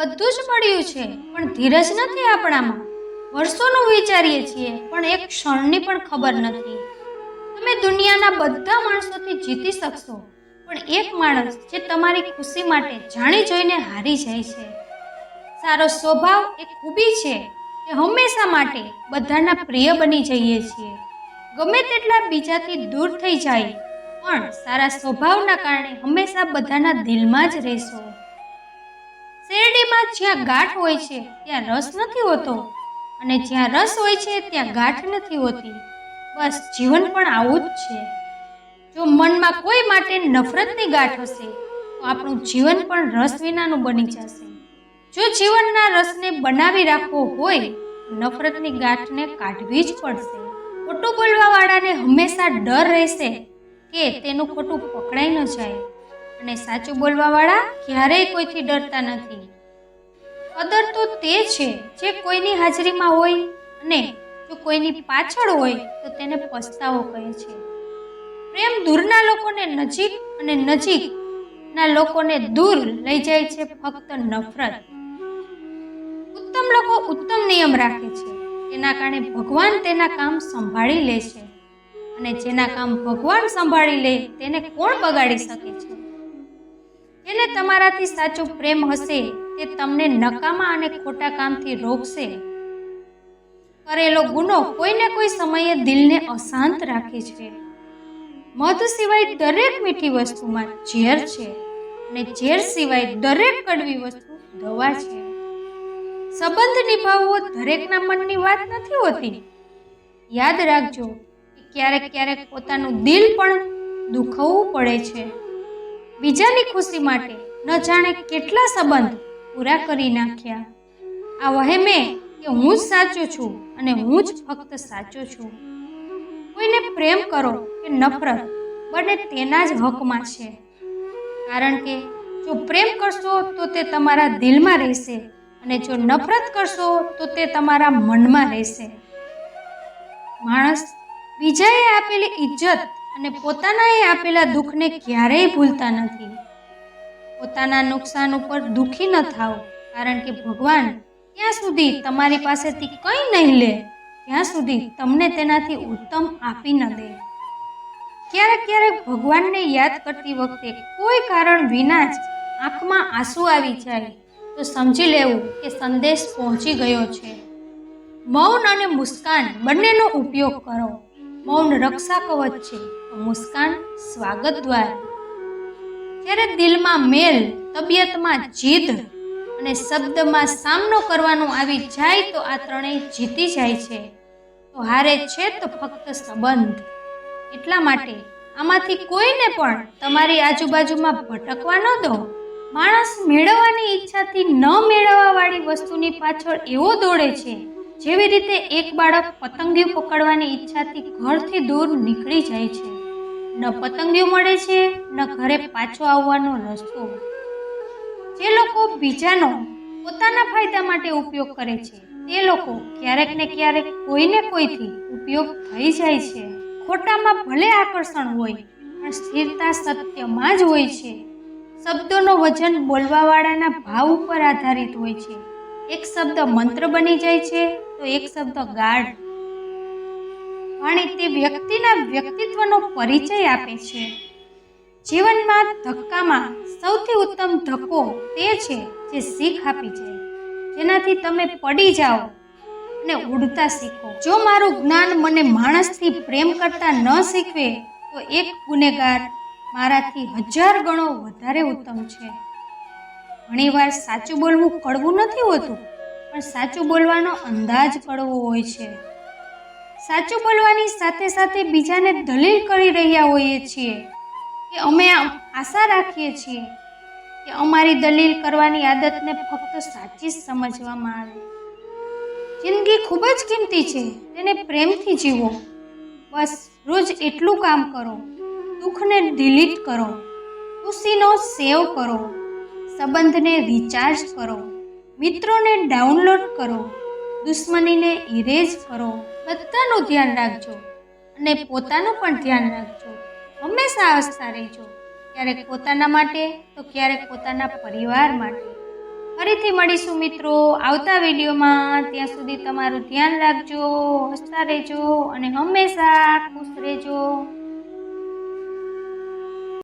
બધું જ મળ્યું છે. પણ ધીરજ નથી આપણામાં. વર્ષોનું વિચારીએ છીએ, પણ એક ક્ષણની પણ ખબર નથી. તમે દુનિયાના બધા માણસોથી જીતી શકશો, પણ એક માણસ જે તમારી ખુશી માટે જાણી જોઈને હારી જાય છે. સારો સ્વભાવ એ ખૂબી છે કે હંમેશા માટે બધાના પ્રિય બની જઈએ છીએ. ગમે તેટલા બીજાથી દૂર થઈ જાય, પણ સારા સ્વભાવના કારણે હંમેશા બધાના દિલમાં જ રહેશો. શેરડીમાં જ્યાં ગાંઠ હોય છે, ત્યાં રસ નથી હોતો. અને જ્યાં રસ હોય છે, ત્યાં ગાંઠ નથી હોતી. બસ જીવન પણ આવું જ છે. જો મનમાં કોઈ માટે નફરતની ગાંઠ હશે, તો આપણું જીવન પણ રસ વિનાનું બની જશે. જો જીવનના રસને બનાવી રાખવો હોય નફરતની ગાંઠને કાઢવી જ પડશે. ખોટું બોલવાવાળાને હંમેશા ડર રહેશે કે તેનું ખોટું પકડાઈ ન જાય. અને સાચું બોલવાવાળા ક્યારેય કોઈથી ડરતા નથી. કદર તો તે છે જે કોઈની હાજરીમાં હોય અને જો કોઈની પાછળ હોય તો તેને પસ્તાવો કહે છે. પ્રેમ દૂરના લોકોને નજીક અને નજીકના લોકોને દૂર લઈ જાય છે ફક્ત નફરત. ઉત્તમ લોકો ઉત્તમ નિયમ રાખે છે. તેના કારણે ભગવાન તેના કામ સંભાળી લે છે. અને જેના કામ ભગવાન સંભાળી લે, તેને કોણ બગાડી શકે છે? તમારાથી સાચો પ્રેમ હશે તે તમને નકામા અને ખોટા કામથી રોકશે. કરેલો ગુનો કોઈને કોઈ સમયે દિલને અશાંત રાખે છે. મધ સિવાય દરેક મીઠી વસ્તુમાં ઝેર છે અને ઝેર સિવાય દરેક કડવી વસ્તુ દવા છે. સંબંધ નિભાવવો દરેકના મનની વાત નથી હોતી. યાદ રાખજો કે ક્યારેક ક્યારેક પોતાનું દિલ પણ દુખવવું પડે છે. બીજાની ખુશી માટે ન જાણે કેટલા સંબંધ પૂરા કરી નાખ્યા. આ વહેમે કે હું જ સાચો છું અને હું જ ફક્ત સાચો છું. કોઈને પ્રેમ કરો કે નફરત, બંને તેના જ હકમાં છે. કારણ કે જો પ્રેમ કરશો તો તે તમારા દિલમાં રહેશે અને જો નફરત કરશો તો તે તમારા મનમાં રહેશે. માણસ બીજાએ આપેલી ઇજ્જત અને પોતાનાએ આપેલા દુઃખને ક્યારેય ભૂલતા નથી. પોતાના નુકસાન ઉપર દુઃખી ન થાવ કારણ કે ભગવાન ત્યાં સુધી તમારી પાસેથી કંઈ નહીં લે, ત્યાં સુધી તમને તેનાથી ઉત્તમ આપી ન દે. ક્યારેક ક્યારેક ભગવાનને યાદ કરતી વખતે કોઈ કારણ વિના જ આંખમાં આંસુ આવી જાય, તો સમજી લેવું કે સંદેશ પહોંચી ગયો છે. મૌન અને મુસ્કાન બંનેનો ઉપયોગ કરો. મૌન રક્ષા કવચ છે. મુસ્કાન સ્વાગત દ્વાર. જ્યારે દિલમાં મેલ, તબિયતમાં જીદ અને શબ્દમાં સામનો કરવાનો આવી જાય તો આ ત્રણેય જીતી જાય છે. તો હારે છે તો ફક્ત સંબંધ. એટલા માટે આમાંથી કોઈને પણ તમારી આજુબાજુમાં ભટકવા ન દો. માણસ મેળવવાની ઈચ્છાથી ન મેળવવાવાળી વસ્તુની પાછળ એવો દોડે છે, જેવી રીતે એક બાળક પતંગિયું પકડવાની ઈચ્છાથી ઘરથી દૂર નીકળી જાય છે. ન પતંગિયું મળે છે, ન ઘરે પાછો આવવાનો રસ્તો. જે લોકો બીજાનો પોતાના ફાયદા માટે ઉપયોગ કરે છે, તે લોકો ક્યારેક ને ક્યારેક કોઈને કોઈથી ઉપયોગ થઈ જાય છે. ખોટામાં ભલે આકર્ષણ હોય, પણ સ્થિરતા સત્યમાં જ હોય છે. શબ્દોનો વજન બોલવાવાળાના ભાવ ઉપર આધારિત હોય છે. એક શબ્દ મંત્ર બની જાય છે, તો એક શબ્દ ગાઢ વાણી તે વ્યક્તિના વ્યક્તિત્વનો પરિચય આપે છે. જીવનમાં ધક્કામાં સૌથી ઉત્તમ ધક્કો તે છે જે શીખ આપી જાય. જેનાથી તમે પડી જાઓ અને ઉડતા શીખો. જો મારું જ્ઞાન મને માણસથી પ્રેમ કરતા ન શીખવે, તો એક ગુનેગાર મારાથી હજાર ગણો વધારે ઉત્તમ છે. ઘણીવાર સાચું બોલવું કડવું નથી હોતું, પણ સાચું બોલવાનો અંદાજ કડવો હોય છે. સાચું બોલવાની સાથે સાથે બીજાને દલીલ કરી રહ્યા હોઈએ છીએ કે અમે આશા રાખીએ છીએ કે અમારી દલીલ કરવાની આદતને ફક્ત સાચી જ સમજવામાં આવે. જિંદગી ખૂબ જ કિંમતી છે. તેને પ્રેમથી જીવો. બસ રોજ એટલું કામ કરો. દુઃખને ડિલીટ કરો. ખુશીનો સેવ કરો. સંબંધને રિચાર્જ કરો. મિત્રોને ડાઉનલોડ કરો. દુશ્મનીને ઇરેઝ કરો. બધાનું ધ્યાન રાખજો અને પોતાનું પણ ધ્યાન રાખજો. હંમેશા હસતા રહેજો. ક્યારેક પોતાના માટે, તો ક્યારેક પોતાના પરિવાર માટે. ફરીથી મળીશું મિત્રો. આવતા વિડીયોમાં ત્યાં સુધી તમારું ધ્યાન રાખજો હસતા રહેજો અને હંમેશા ખુશ રહેજો.